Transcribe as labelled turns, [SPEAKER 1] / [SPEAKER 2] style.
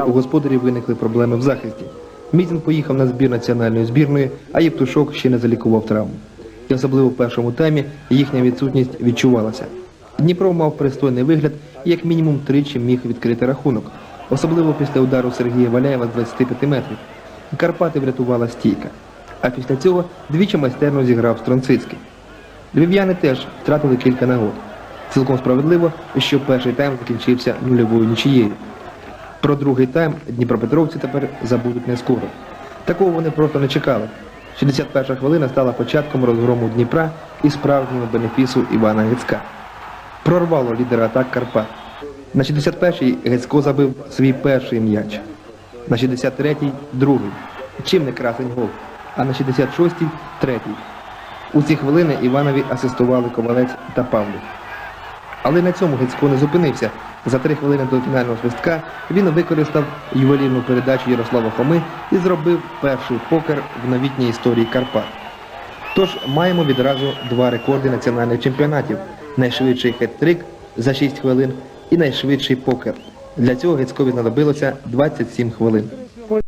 [SPEAKER 1] у господарів виникли проблеми в захисті. Мізін поїхав на збір національної збірної, а Євтушок ще не залікував травму. І особливо в першому таймі їхня відсутність відчувалася. Дніпро мав пристойний вигляд і як мінімум тричі міг відкрити рахунок, особливо після удару Сергія Валяєва з 25 метрів. Карпати врятувала стійка. А після цього двічі майстерно зіграв Стронцицький. Львів'яни теж втратили кілька нагод. Цілком справедливо, що перший тайм закінчився нульовою нічією. Про другий тайм дніпропетровці тепер забудуть не скоро. Такого вони просто не чекали. 61 хвилина стала початком розгрому Дніпра і справжнього бенефісу Івана Гецька. Прорвало лідера атак Карпат. На 61-й Гецько забив свій перший м'яч. На 63-й – другий. Чим не красень гол. А на 66-й – третій. У ці хвилини Іванові асистували Ковалець та Павлів. Але на цьому Гецько не зупинився. За три хвилини до фінального свистка він використав ювелірну передачу Ярослава Хоми і зробив перший покер в новітній історії Карпат. Тож маємо відразу два рекорди національних чемпіонатів: найшвидший хет-трик за 6 хвилин і найшвидший покер. Для цього Гецькові знадобилося 27 хвилин.